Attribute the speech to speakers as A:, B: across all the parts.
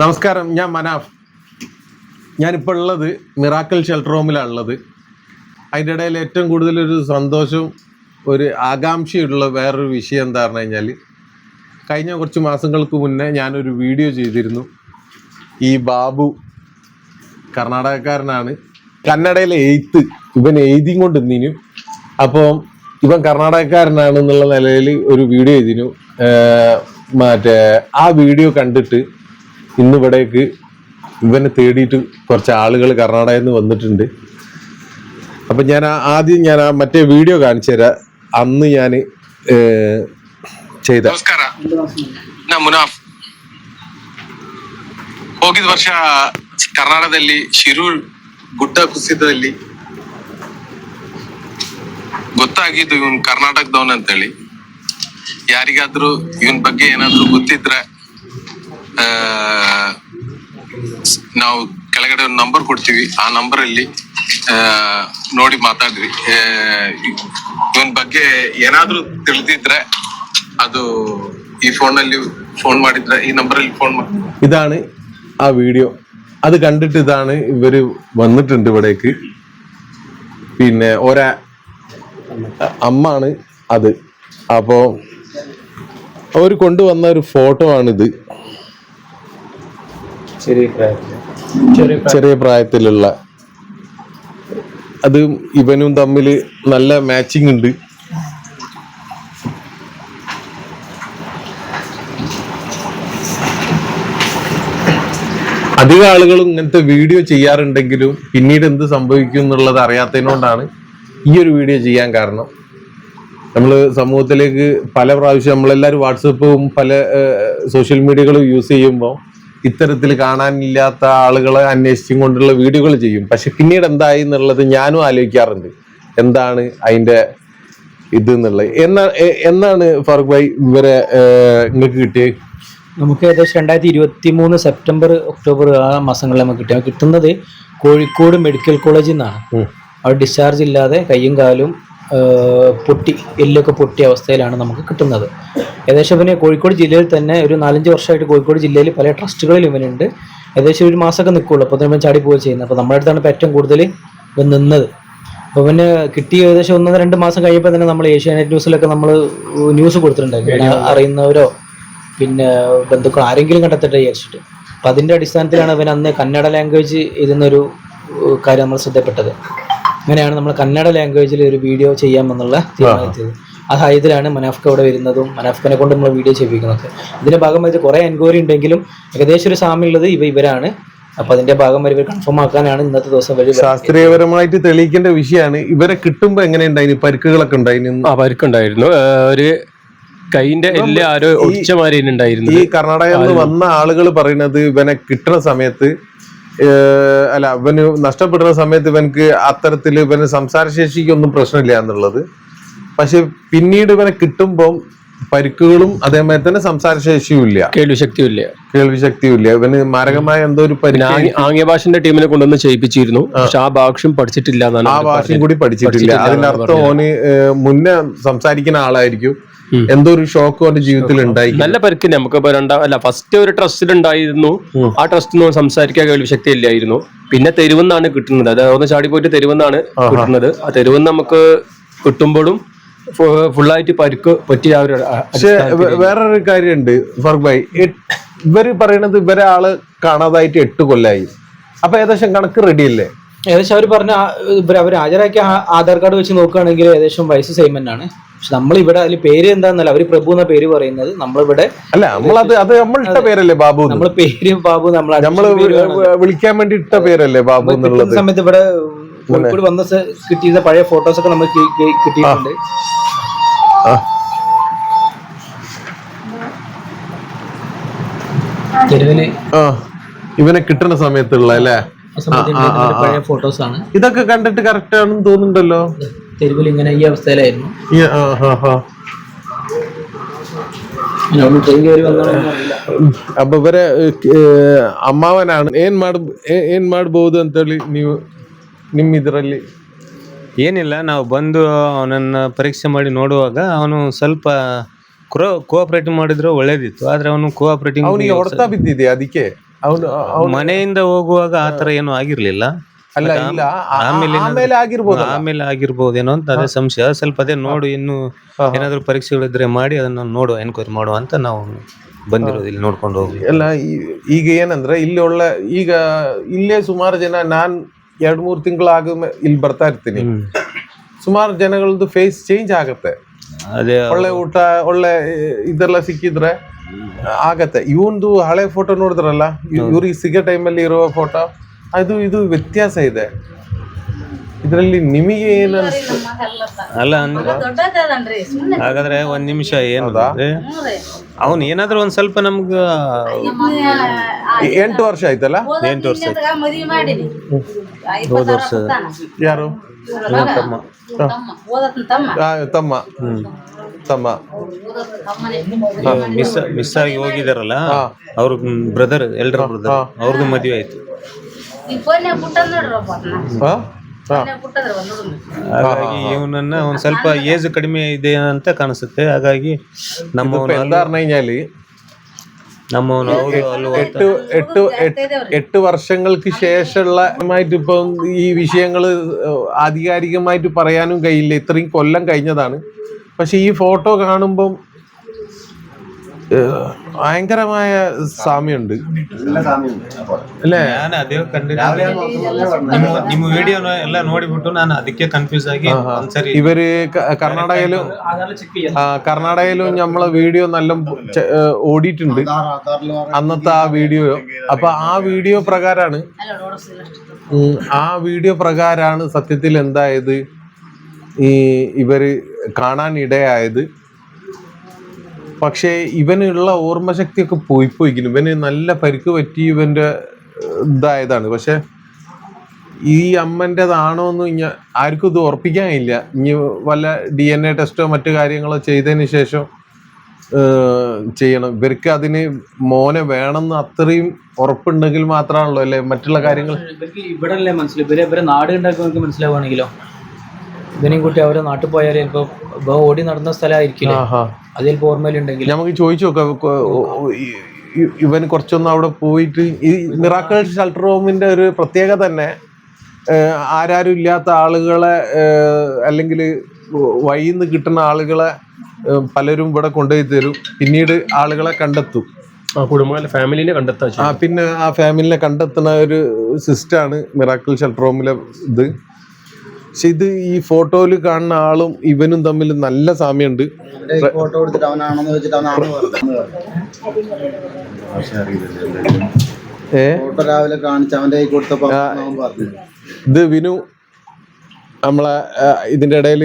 A: നമസ്കാരം ഞാൻ മനാഫ്. ഞാനിപ്പോൾ ഉള്ളത് മിറാക്കൽ ഷെൽട്ടർ ഹോമിലാണ് ഉള്ളത്. അതിന്റെ ഇടയിൽ ഏറ്റവും കൂടുതൽ ഒരു സന്തോഷവും ഒരു ആകാംക്ഷയുള്ള വേറൊരു വിഷയം എന്താ പറഞ്ഞു കഴിഞ്ഞാൽ കഴിഞ്ഞ കുറച്ച് മാസങ്ങൾക്ക് മുന്നേ ഞാനൊരു വീഡിയോ ചെയ്തിരുന്നു. ഈ ബാബു കർണാടകക്കാരനാണ്. കന്നഡയിലെ എയ്ത്ത് ഇവൻ എഴുതിയും കൊണ്ട് നിന്നു. അപ്പോൾ ഇവൻ കർണാടകക്കാരനാണ് എന്നുള്ള നിലയിൽ ഒരു വീഡിയോ ഏർ മറ്റേ ആ വീഡിയോ കണ്ടിട്ട് ഇന്ന് ഇവിടേക്ക് ഇവനെ തേടിയിട്ട് കുറച്ച് ആളുകൾ കർണാടകയിൽ നിന്ന് വന്നിട്ടുണ്ട് അപ്പം ഞാൻ ആ- ആദ്യം ഞാൻ ആ മറ്റേ വീഡിയോ കാണിച്ചു തരാം അന്ന് ഞാൻ ചെയ്ത
B: ನಮಸ್ಕಾರ ನಾ ಮುನಾಫ್ ಹೋಗಿದ ವರ್ಷ ಕರ್ನಾಟಕದಲ್ಲಿ ಶಿರೂರ್ ಗುಡ್ಡ ಕುಸಿತದಲ್ಲಿ ಗೊತ್ತಾಗಿದ್ದು ಇವನ್ ಕರ್ನಾಟಕದವನ್ ಅಂತೇಳಿ ಯಾರಿಗಾದ್ರೂ ಇವನ್ ಬಗ್ಗೆ ಏನಾದ್ರೂ ಗೊತ್ತಿದ್ರೆ ಆ, ಸ್- ನಾವು ಕೆಳಗಡೆ ಒಂದು ನಂಬರ್ ಕೊಡ್ತೀವಿ ಆ ನಂಬರ್ ಅಲ್ಲಿ ಆ, ನೋಡಿ ಮಾತಾಡ್ರಿ ಆ, ಇವನ್ ಬಗ್ಗೆ ಏನಾದ್ರೂ ತಿಳಿದಿದ್ರೆ ಅದು ಈ ಫೋನ್ ಅಲ್ಲಿ ಫೋನ್ ಮಾಡಿದ್ರೆ ಈ ನಂಬರ್ ಅಲ್ಲಿ ಫೋನ್ ಮಾಡಿ
A: ഇതാണ് ആ വീഡിയോ അത് കണ്ടിട്ട് ഇതാണ് ഇവര് വന്നിട്ടുണ്ട് ഇവിടേക്ക് പിന്നെ ഒരാ അമ്മാണ് അത് അപ്പോ അവർ കൊണ്ടുവന്ന ഒരു ഫോട്ടോ ആണിത്
C: ചെറിയ പ്രായത്തിൽ ചെറിയ
A: പ്രായത്തിലുള്ള അത് ഇവനും തമ്മിൽ നല്ല മാച്ചിങ് ഉണ്ട്. അധികം ആളുകളും ഇങ്ങനത്തെ വീഡിയോ ചെയ്യാറുണ്ടെങ്കിലും പിന്നീട് എന്ത് സംഭവിക്കും എന്നുള്ളത് അറിയാത്തതിനോണ്ടാണ് ഈ ഒരു വീഡിയോ ചെയ്യാൻ കാരണം. നമ്മൾ സമൂഹത്തിലേക്ക് പല പ്രാവശ്യം നമ്മളെല്ലാവരും വാട്സപ്പും പല സോഷ്യൽ മീഡിയകളും യൂസ് ചെയ്യുമ്പോൾ ഇത്തരത്തിൽ കാണാനില്ലാത്ത ആളുകളെ അന്വേഷിച്ചും കൊണ്ടുള്ള വീഡിയോകൾ ചെയ്യും. പക്ഷെ പിന്നീട് എന്തായി എന്നുള്ളത് ഞാനും ആലോചിക്കാറുണ്ട്. എന്താണ് അതിന്റെ ഇത് എന്നുള്ളത്. എന്നാ എന്നാണ് ഫാറൂഖ് ഭായി ഇവരെ നിങ്ങൾക്ക് കിട്ടിയത്
C: നമുക്ക് ഏകദേശം രണ്ടായിരത്തി ഇരുപത്തി മൂന്ന് സെപ്റ്റംബർ ഒക്ടോബർ ആ മാസങ്ങളിൽ നമുക്ക് കിട്ടിയ കിട്ടുന്നത് കോഴിക്കോട് മെഡിക്കൽ കോളേജിൽ നിന്നാണ്. അവിടെ ഡിസ്ചാർജ് ഇല്ലാതെ കയ്യും കാലും പൊട്ടി എല്ലൊക്കെ പൊട്ടിയ അവസ്ഥയിലാണ് നമുക്ക് കിട്ടുന്നത്. ഏകദേശം ഇവന് കോഴിക്കോട് ജില്ലയിൽ തന്നെ ഒരു നാലഞ്ച് വർഷമായിട്ട് കോഴിക്കോട് ജില്ലയിൽ പല ട്രസ്റ്റുകളിൽ ഇവനുണ്ട്. ഏകദേശം ഒരു മാസമൊക്കെ നിൽക്കുള്ളൂ. അപ്പോൾ തന്നെ ഇവൻ ചാടി പോവുക ചെയ്യുന്നത്. അപ്പോൾ നമ്മുടെ അടുത്താണ് ഇപ്പോൾ ഏറ്റവും കൂടുതൽ ഇവൻ നിന്നത്. അപ്പോൾ പിന്നെ കിട്ടി ഏകദേശം ഒന്നോ രണ്ട് മാസം കഴിയുമ്പോൾ തന്നെ നമ്മൾ ഏഷ്യാനെറ്റ് ന്യൂസിലൊക്കെ നമ്മൾ ന്യൂസ് കൊടുത്തിട്ടുണ്ടായിരുന്നു. അറിയുന്നവരോ പിന്നെ ബന്ധുക്കൾ ആരെങ്കിലും കണ്ടെത്തട്ടെ വിചാരിച്ചിട്ട്. അപ്പം അതിന്റെ അടിസ്ഥാനത്തിലാണ് അവൻ അന്ന് കന്നഡ ലാംഗ്വേജ് എഴുതുന്നൊരു ഏഹ്, കാര്യം നമ്മൾ ശ്രദ്ധപ്പെട്ടത്. അങ്ങനെയാണ് നമ്മൾ കന്നഡ ലാംഗ്വേജിൽ ഒരു വീഡിയോ ചെയ്യാമെന്നുള്ള തീരുമാനിച്ചത്. ആ സാഹചര്യത്തിലാണ് മനാഫ്ക അവിടെ വരുന്നതും മനാഫ്കനെ കൊണ്ട് നമ്മൾ വീഡിയോ ചെയ്യിപ്പിക്കുന്നതൊക്കെ ഇതിന്റെ ഭാഗമായിട്ട് കുറേ എൻക്വയറി ഉണ്ടെങ്കിലും ഏകദേശം ഒരു സാമ്യമുള്ളത് ഇവ ഇവരാണ്. അപ്പൊ അതിന്റെ ഭാഗം വരെ ഇവർ കൺഫേം ആക്കാനാണ് ഇന്നത്തെ ദിവസം വഴി
A: ശാസ്ത്രീയപരമായിട്ട് തെളിയിക്കേണ്ട വിഷയമാണ്. ഇവരെ കിട്ടുമ്പോ എങ്ങനെയുണ്ടായിന് പരിക്കുകളൊക്കെ ഉണ്ടായിരുന്നു
D: ആ പരുക്കുണ്ടായിരുന്നു. ഒരു കൈന്റെ എല്ലാ ആരോ മാതിരി ഉണ്ടായിരുന്നു
A: ഈ കർണാടകയിൽ നിന്ന് വന്ന ആളുകൾ പറയുന്നത് ഇവനെ കിട്ടുന്ന സമയത്ത് അല്ല ഇവന് നഷ്ടപ്പെടുന്ന സമയത്ത് ഇവനക്ക് അത്തരത്തിൽ ഇവന് സംസാരശേഷിക്കൊന്നും പ്രശ്നമില്ല എന്നുള്ളത്. പക്ഷെ പിന്നീട് ഇവനെ കിട്ടുമ്പോൾ പരിക്കുകളും അതേമാതിരി തന്നെ സംസാരശേഷിയും ഇല്ല.
D: കേൾവിശക്തിയും ഇല്ല.
A: കേൾവിശക്തിയും ഇല്ല. ഇവന് മാരകമായ എന്തോ ഒരു
D: ആംഗ്യ- ഭാഷന്റെ ടീമിനെ കൊണ്ടുവന്ന് ചെയ്യിപ്പിച്ചിരുന്നു. പക്ഷെ ആ ഭാഷയും പഠിച്ചിട്ടില്ല
A: ആ ഭാഷയും കൂടി പഠിച്ചിട്ടില്ല. അതിനർത്ഥം ഓന് മുന്നേ സംസാരിക്കുന്ന ആളായിരിക്കും. എന്തോ ഒരു ഷോക്ക് അവന്റെ ജീവിതത്തിൽ ഉണ്ടായി.
D: നല്ല പരിക്ക് നമുക്ക് അല്ല ഫസ്റ്റ് ഒരു ട്രസ്റ്റിൽ ഉണ്ടായിരുന്നു. ആ ട്രസ്റ്റിൽ നിന്ന് സംസാരിക്കാൻ കേൾവി ശക്തി ഇല്ലായിരുന്നു. പിന്നെ തെരുവെന്നാണ് കിട്ടുന്നത്. അതായത് അവിടെ ചാടി പോയിട്ട് തെരുവെന്നാണ് കിട്ടുന്നത്. ആ തെരുവെന്ന് നമുക്ക് കിട്ടുമ്പോഴും ഫുള്ളായിട്ട് പരിക്ക് പറ്റിയ ഒരു
A: പക്ഷെ വേറൊരു കാര്യമുണ്ട് ഫർഖ് ഭായി. ഇവർ പറയണത് ഇവരെ ആൾ കാണാതായിട്ട് എട്ട് കൊല്ലായി. അപ്പൊ ഏകദേശം കണക്ക് റെഡി അല്ലേ?
C: ഏകദേശം അവർ പറഞ്ഞ അവർ ഹാജരാക്കിയ ആധാർ കാർഡ് വെച്ച് നോക്കുകയാണെങ്കിൽ ഏകദേശം വയസ്സ് സെയിം തന്നെയാണ്. പക്ഷെ നമ്മൾ ഇവിടെ അതിൽ പേര് എന്താന്നല്ല അവർ പ്രഭു എന്ന പേര് പറയുന്നത്. നമ്മളിവിടെ
A: അല്ല നമ്മളത് അത് നമ്മൾ ഇട്ട പേരല്ലേ ബാബു?
C: നമ്മൾ പേര് ബാബു നമ്മൾ.
A: വി- വിളിക്കാൻ വേണ്ടി ഇട്ട പേരല്ലേ ബാബു എന്നുള്ളത്?
C: സമയത്ത് ഇവിടെ കോഴിക്കോട് വന്ന കിട്ടിയ പഴയ ഫോട്ടോസ് ഒക്കെ നമുക്ക് കിട്ടിയിട്ടുണ്ട്.
A: ഇവനെ കിട്ടുന്ന സമയത്തുള്ള അല്ലേ?
C: ഫോട്ടോസ് ആണ്.
A: ഇതൊക്കെ കണ്ടിട്ട് കറക്റ്റ് ആണെന്ന് തോന്നുന്നുണ്ടല്ലോ.
C: തെരുവിൽ ഇങ്ങനെ ഈ അവസ്ഥയിലായിരുന്നു
A: ಅಬ್ಬ ಬರೇ ಅಮ್ಮವನ ಏನ್ ಮಾಡ ಏನ್ ಮಾಡಬಹುದು ಅಂತೇಳಿ ನೀವು ನಿಮ್ಮ ಇದರಲ್ಲಿ
E: ಏನಿಲ್ಲ ನಾವು ಬಂದು ಅವನನ್ನ ಪರೀಕ್ಷೆ ಮಾಡಿ ನೋಡುವಾಗ ಅವನು ಸ್ವಲ್ಪ ಕೋಆಪರೇಟಿವ್ ಮಾಡಿದ್ರೆ ಒಳ್ಳೇದಿತ್ತು. ಆದ್ರೆ ಅವನು ಕೋಆಪರೇಟಿವ್
A: ಅವನಿಗೆ ಹೊಡೆತ ಬಿದ್ದಿದೆ ಅದಕ್ಕೆ. ಅವನು
E: ಮನೆಯಿಂದ ಹೋಗುವಾಗ ಆತರ ಏನು ಆಗಿರ್ಲಿಲ್ಲ.
A: ಅಲ್ಲ ಇಲ್ಲ ಆ-
E: ಆಮೇಲೆ
A: ಆಮೇಲೆ ಆಗಿರ್ಬೋದು
E: ಆಮೇಲೆ ಆಗಿರ್ಬೋದೇನೋ ಅಂತ ಅದೇ ಸಂಶಯ. ಸ್ವಲ್ಪ ಅದೇ ನೋಡು ಇನ್ನು ಏನಾದ್ರು ಪರೀಕ್ಷೆಗಳಿದ್ರೆ ಮಾಡಿ ಅದನ್ನ ನೋಡುವ ಎನ್ಕ್ವೈರಿ ಮಾಡುವ ಅಂತ ನಾವು ಬಂದಿರೋದು ಇಲ್ಲಿ ನೋಡ್ಕೊಂಡು ಹೋಗಿ
A: ಎಲ್ಲ ಈ- ಈಗ ಏನಂದ್ರೆ ಇಲ್ಲಿ ಒಳ್ಳೆ ಈಗ ಇಲ್ಲೇ ಸುಮಾರು ಜನ ನಾನ್ ಎರಡ್ ಮೂರು ತಿಂಗಳಾಗ ಇಲ್ಲಿ ಬರ್ತಾ ಇರ್ತೀನಿ. ಸುಮಾರು ಜನಗಳದ್ದು ಫೇಸ್ ಚೇಂಜ್ ಆಗತ್ತೆ.
E: ಅದೇ
A: ಒಳ್ಳೆ ಊಟ ಒಳ್ಳೆ ಇದೆಲ್ಲ ಸಿಕ್ಕಿದ್ರೆ ಆಗತ್ತೆ. ಇವಂದು ಹಳೆ ಫೋಟೋ ನೋಡಿದ್ರಲ್ಲ ಇವ್- ಇವ್ರಿಗೆ ಸಿಗೋ ಟೈಮಲ್ಲಿ ಇರುವ ಫೋಟೋ ಅದು ಇದು ವ್ಯತ್ಯಾಸ ಇದೆ. ಇದರಲ್ಲಿ ನಿಮಗೆ ಏನು
E: ಅಲ್ಲ. ಅಂದ್ರೆ ಹಾಗಾದ್ರೆ ಒಂದ್ ನಿಮಿಷ ಏನು ಅವನ್ ಏನಾದ್ರೂ ಒಂದ್ ಸ್ವಲ್ಪ ನಮ್ಗ
A: ಎಂಟು ವರ್ಷ ಆಯ್ತಲ್ಲ?
E: ಎಂಟು ವರ್ಷ
A: ಯಾರು?
E: ತಮ್ಮ.
F: ತಮ್ಮ.
A: ತಮ್ಮ.
E: ಮಿಸ್ ಮಿಸ್ ಆಗಿ ಹೋಗಿದಾರಲ್ಲ? ಅವ್ರ ಬ್ರದರ್ ಎಲ್ಡರ್ ಬ್ರದರ್ ಅವ್ರದ್ದು ಮದುವೆ ಆಯ್ತು. ಹಾಗಾಗಿ ಇವನನ್ನ ಒಂದ್ ಸ್ವಲ್ಪ ಏಜ್ ಕಡಿಮೆ ಇದೆ ಅಂತ ಕಾಣಿಸುತ್ತೆ. ಹಾಗಾಗಿ ನಮ್ಮ
A: ಎಲ್ಲಾರ್
E: ನೈಜಲ್ಲಿ ಅವರು ಅಲ್ಲಿ
A: എട്ട് എട്ട് എട്ട് എട്ട് വർഷങ്ങൾക്ക് ശേഷമുള്ള ആയിട്ട് ഇപ്പം ഈ വിഷയങ്ങൾ ആധികാരികമായിട്ട് പറയാനും കഴിയില്ല ഇത്രയും കൊല്ലം കഴിഞ്ഞതാണ് പക്ഷെ ഈ ഫോട്ടോ കാണുമ്പം ഏഹ്, ഭയങ്കരമായ സാമ്യമുണ്ട് അല്ലേ
E: ನಾನು ಅದೇ ಕಂಡಿದ್ದು ನಿಮ್ಮ ನಿಮ್ಮ ವಿಡಿಯೋನ ಎಲ್ಲ ನೋಡಿಬಿಟ್ಟು ನಾನು ಅದಕ್ಕೆ ಕನ್ಫ್ಯೂಸ್ ಆಗಿ ಒಂದ್ಸರಿ
A: ഇവര് ക- കർണാടകയിലും ആ കർണാടകയിലും നമ്മളെ വീഡിയോ നല്ല ചെ- ഏഹ്, ഓടിയിട്ടുണ്ട് അന്നത്തെ ആ വീഡിയോ അപ്പൊ ആ വീഡിയോ പ്രകാരാണ്
F: ಅಲ್ಲ ನೋಡಿಸ್ಲಿಲ್ಲ ಅಷ್ಟು.
A: ഉം, ആ വീഡിയോ പ്രകാരാണ് സത്യത്തിൽ എന്തായത് ഈ ഇവര് കാണാൻ ഇടയായത് പക്ഷേ ഇവനുള്ള ഓർമ്മശക്തിയൊക്കെ പോയി പോയിക്കുന്നു ഇവന് നല്ല പരിക്ക് പറ്റി ഇവന്റെ ഇതായതാണ്. പക്ഷെ ഈ അമ്മന്റെതാണോ എന്ന് ഇനി ആർക്കും ഇത് ഉറപ്പിക്കാനില്ല. ഇനി വല്ല ഡി എൻ എ ടെസ്റ്റോ മറ്റു കാര്യങ്ങളോ ചെയ്തതിന് ശേഷം ചെയ്യണം. ഇവർക്ക് അതിന് മോനെ വേണമെന്ന് അത്രയും ഉറപ്പുണ്ടെങ്കിൽ മാത്രമാണല്ലോ അല്ലെ? മറ്റുള്ള കാര്യങ്ങൾ
C: അല്ലേ മനസ്സിലാവും ഇവരെ ഇവരെ നാട് ഉണ്ടാക്കി മനസ്സിലാവുകയാണെങ്കിലോ? ഇവനെയും കൂട്ടി അവരെ നാട്ടിൽ പോയാൽ ചിലപ്പോ ഓടി നടന്ന സ്ഥലമായിരിക്കും അതിൽ ഓർമ്മയിലുണ്ടെങ്കിൽ.
A: നമുക്ക് ചോദിച്ചു ഇവൻ കുറച്ചൊന്നും അവിടെ പോയിട്ട് ഈ മിറാക്കൾ ഷെൽട്ടർ ഹോമിന്റെ ഒരു പ്രത്യേകത തന്നെ ആരാരും ഇല്ലാത്ത ആളുകളെ അല്ലെങ്കിൽ വഴിയിൽ നിന്ന് കിട്ടുന്ന ആളുകളെ പലരും ഇവിടെ കൊണ്ടുപോയി തരും. പിന്നീട് ആളുകളെ കണ്ടെത്തും.
D: ആ കുടുംബങ്ങളെ ഫാമിലിനെ കണ്ടെത്താൻ
A: ആ പിന്നെ ആ ഫാമിലിനെ കണ്ടെത്തുന്ന ഒരു സിസ്റ്റാണ് മിറാക്കിൾ ഷെൽട്ടർ ഹോമിലെ ഇത്. പക്ഷെ ഇത് ഈ ഫോട്ടോയിൽ കാണുന്ന ആളും ഇവനും തമ്മിൽ നല്ല സാമ്യമുണ്ട്.
G: ഫോട്ടോ എടുത്തിട്ട് അവനാണെന്ന് വെച്ചിട്ട് അവനാണ്
A: ഏ?
G: ഫോട്ടോ രാവിലെ കാണിച്ച് അവന്റെ കൈ കൊടുത്തപ്പോ അവൻ പറഞ്ഞു.
A: ഇത് വിനു നമ്മളെ ആ, ഇതിന്റെ ഇടയിൽ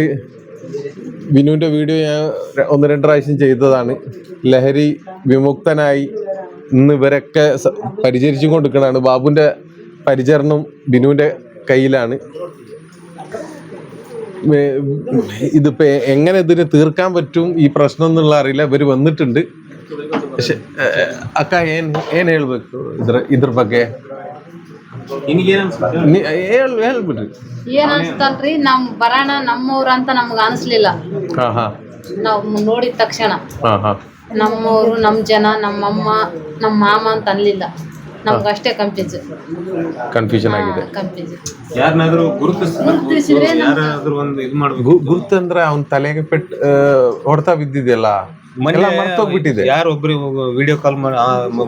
A: വിനുവിന്റെ വീഡിയോ ഞാൻ ര- ഒന്ന് രണ്ട് പ്രാവശ്യം ചെയ്തതാണ്. ലഹരി വിമുക്തനായി ഇന്ന് ഇവരൊക്കെ സ- പരിചരിച്ചു ബാബുന്റെ പരിചരണം ബിനുവിന്റെ കയ്യിലാണ്. ഏ, ഇതിപ്പോ എ- എങ്ങനെ ഇതിന് തീർക്കാൻ പറ്റും ഈ പ്രശ്നം എന്നുള്ള അറിയില്ല ಇವರು വന്നിട്ടുണ്ട് പക്ഷെ ഏ, ಅಕ್ಕ ಏನ್ ಏನ್ ಹೇಳ್ಬೇಕು ಇದ್ರ ಇದ್ರ ಬಗ್ಗೆ ನೀ- ಹೇಳ್ ಹೇಳ್ಬಿಡ್ರಿ
F: ಏನ್ ಅನ್ಸ್ತಲ್ರಿ ನಮ್ ಬರೋಣ ನಮ್ಮವ್ರ ಅಂತ ನಮ್ಗ ಅನ್ಸ್ಲಿಲ್ಲ
A: ಹಾ ಹಾ
F: ನಾವ್ ನೋಡಿದ ತಕ್ಷಣ
A: ಹಾ ಹಾ
F: ನಮ್ಮವ್ರು ನಮ್ ಜನ ನಮ್ಮಮ್ಮ ನಮ್ಮ ಮಾಮ ಅಂತ ಅನ್ಲಿಲ್ಲ ನಮ್ಗೆ ಅಷ್ಟೇ ಕನ್ಫ್ಯೂಸ್
A: ಕನ್ಫ್ಯೂಷನ್ ಆಗಿದೆ.
F: ಕನ್ಫ್ಯೂಸ್
E: ಯಾರನ್ನಾದ್ರೂ
F: ಗುರುತಿಸಿದ್ರೆ
E: ಒಂದು ಇದು ಮಾಡ್ಬೇಕು.
A: ಗುರುತಂದ್ರೆ ಅವ್ನ ತಲೆಗೆ ಪೆಟ್ ಹೊಡೆತ ಬಿದ್ದಿದೆಯಲ್ಲ? ಹೋಗ್ಬಿಟ್ಟಿದೆ ಮರ್ತೋಗ್ಬಿಟ್ಟಿದೆ.
E: ಯಾರೊಬ್ರು ವಿಡಿಯೋ ಕಾಲ್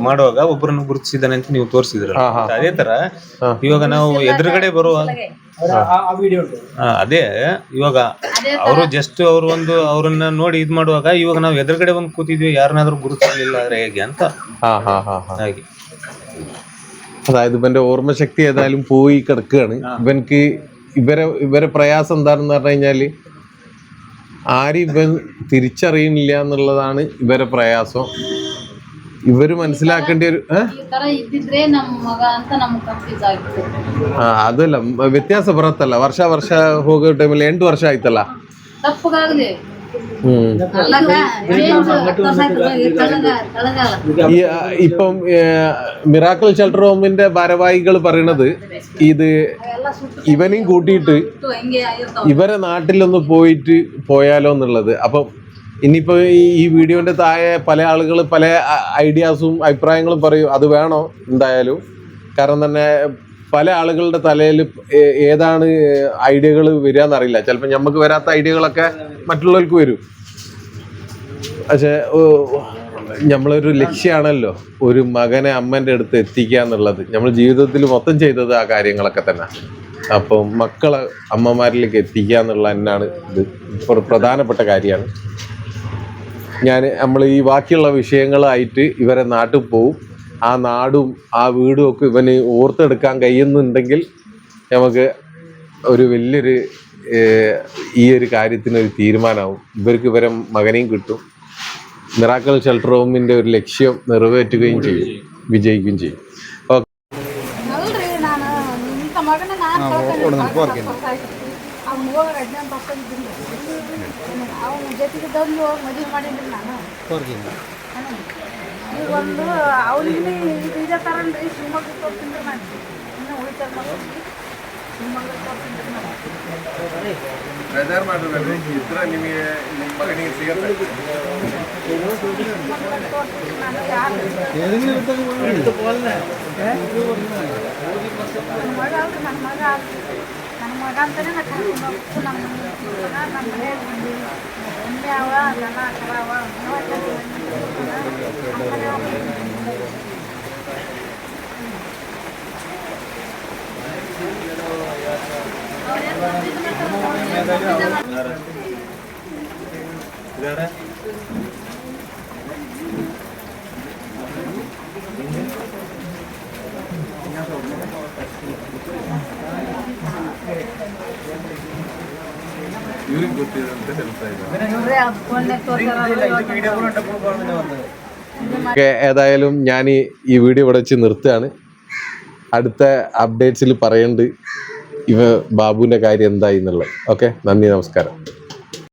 E: ಮಾಡುವಾಗ ಒಬ್ಬರನ್ನು ಗುರುತಿಸಿದಾನೆ ಅಂತ ನೀವು ತೋರಿಸಿದ್ರ ಅದೇ ತರ ಇವಾಗ ನಾವು ಎದುರುಗಡೆ ಬರುವ ಅದೇ. ಇವಾಗ ಅವರು ಜಸ್ಟ್ ಅವ್ರು ಒಂದು ಅವ್ರನ್ನ ನೋಡಿ ಇದ್ ಮಾಡುವಾಗ ಇವಾಗ ನಾವು ಎದುರುಗಡೆ ಬಂದು ಕೂತಿದ್ವಿ ಯಾರನ್ನಾದ್ರೂ ಗುರುತಿಸಲಿಲ್ಲ ಅಂದ್ರೆ ಹೇಗೆ ಅಂತ. ಹಾಗೆ.
A: അതായത് ഇവന്റെ ഓർമ്മശക്തി ഏതായാലും പോയി കിടക്കുകയാണ് ഇവൻക്ക് ഇവരെ ഇവരെ പ്രയാസം എന്താണെന്ന് പറഞ്ഞു കഴിഞ്ഞാല് ആരും ഇവൻ തിരിച്ചറിയുന്നില്ല എന്നുള്ളതാണ് ഇവരെ പ്രയാസം ഇവര് മനസ്സിലാക്കേണ്ട ഒരു ഏ?
F: ಈ ತರ ಇದ್ದಿದ್ರೆ ನಮ್ ಮಗ ಅಂತ ನಮ್ಗ್ ಕನ್ಫ್ಯೂಸ್ ಆಗಿತ್ತು
A: ಆ, ಅದಲ್ಲ ಮ- ವ್ಯತ್ಯಾಸ ಬರುತ್ತಲ್ಲ ವರ್ಷ ವರ್ಷ ಹೋಗೋ ಟೈಮಲ್ಲಿ ಎಂಟು ವರ್ಷ ಆಯ್ತಲ್ಲ
F: ತಪ್ಪಗಾಗ್ಲಿ
A: ഇപ്പം മിറാക്കൽ ഷെൽട്ടർ ഹോമിന്റെ ഭാരവാഹികൾ പറയണത് ഇത് ഇവനെയും കൂട്ടിയിട്ട് ഇവരെ നാട്ടിലൊന്ന് പോയിട്ട് പോയാലോ എന്നുള്ളത്. അപ്പം ഇനിയിപ്പോ ഈ വീഡിയോന്റെ താഴെ പല ആളുകൾ പല ഐഡിയാസും അഭിപ്രായങ്ങളും പറയും. അത് വേണോ? എന്തായാലും. കാരണം തന്നെ പല ആളുകളുടെ തലയിൽ ഏതാണ് ഐഡിയകൾ വരിക എന്നറിയില്ല ചിലപ്പോൾ നമുക്ക് വരാത്ത ഐഡിയകളൊക്കെ മറ്റുള്ളവർക്ക് വരും. പക്ഷേ നമ്മളൊരു ലക്ഷ്യമാണല്ലോ ഒരു മകനെ അമ്മന്റെ അടുത്ത് എത്തിക്കുക എന്നുള്ളത്. നമ്മൾ ജീവിതത്തിൽ മൊത്തം ചെയ്തത് ആ കാര്യങ്ങളൊക്കെ തന്നെ. അപ്പം മക്കളെ അമ്മമാരിലേക്ക് എത്തിക്കുക എന്നുള്ള തന്നെയാണ് ഇത് ഇപ്പോൾ പ്രധാനപ്പെട്ട കാര്യമാണ്. ഞാൻ നമ്മൾ ഈ ബാക്കിയുള്ള വിഷയങ്ങളായിട്ട് ഇവരെ നാട്ടിൽ പോവും. ആ നാടും ആ വീടും ഒക്കെ ഇവന് ഓർത്തെടുക്കാൻ കഴിയുന്നുണ്ടെങ്കിൽ നമുക്ക് ഒരു വലിയൊരു ഏഹ്, ഈ ഒരു കാര്യത്തിന് ഒരു തീരുമാനമാവും ഇവർക്ക് ഇവരെ മകനെയും കിട്ടും മിറാക്കൽ ഷെൽട്ടർ ഹോമിൻ്റെ ഒരു ലക്ഷ്യം നിറവേറ്റുകയും ചെയ്യും വിജയിക്കുകയും ചെയ്യും ഓക്കെ
H: ಅಲ್ರಿ ನಾನು ಇಂಥ ಮಗನ ನಾನು ಅವ್ನು ಹೋಗ ಅಜ್ಞಾನ ತಪ್ಪಿದ್ದೀನಿ ಅವನ ಜೊತೆಗೆ ತಂದು ಹೋಗಿ ಮದುವೆ ಮಾಡೀನಿ ನಾನು ಈಗ ಒಂದು ಅವ್ರಿಗೆ ಇದು ಇದೇ ಥರಲ್ರಿ ಶಿವಮೊಗ್ಗಕ್ಕೆ ಹೋಗ್ತೀನಿ ರೀ ನಾನು ಇನ್ನೂ ಉಳಿತಾರ ಮಕ್ಕಳಿಗೆ ಶಿವಮೊಗ್ಗಕ್ಕೆ ಹೋಗ್ತೀನಿ ರೀ ಇದ್ರ ನಿಮಗೆ ಸಿಗತ್ತೆ. ನನ್ನ ಮಗ ನನ್ನ ಮಗ ಅಲ್ರಿ ನನ್ನ ಮಗ ಅಂತಾನೆ ನಮ್ಮ ಮಗ ನಮ್ಮ ಅವ ಅದೆಲ್ಲ ಆ ಅವ Thank. ಅದು ಫೋನ್ಯಾಗ ತೋರ್ಸ್ಯಾರ
A: ഓക്കെ ഏതായാലും ഞാൻ ഈ ഈ വീഡിയോ ഇവിടെ വെച്ച് നിർത്തുകയാണ് അടുത്ത അപ്ഡേറ്റ്സിൽ പറയുന്നുണ്ട് ഇവ ബാബുവിൻ്റെ കാര്യം എന്തായി എന്നുള്ളത് ഓക്കെ നന്ദി നമസ്കാരം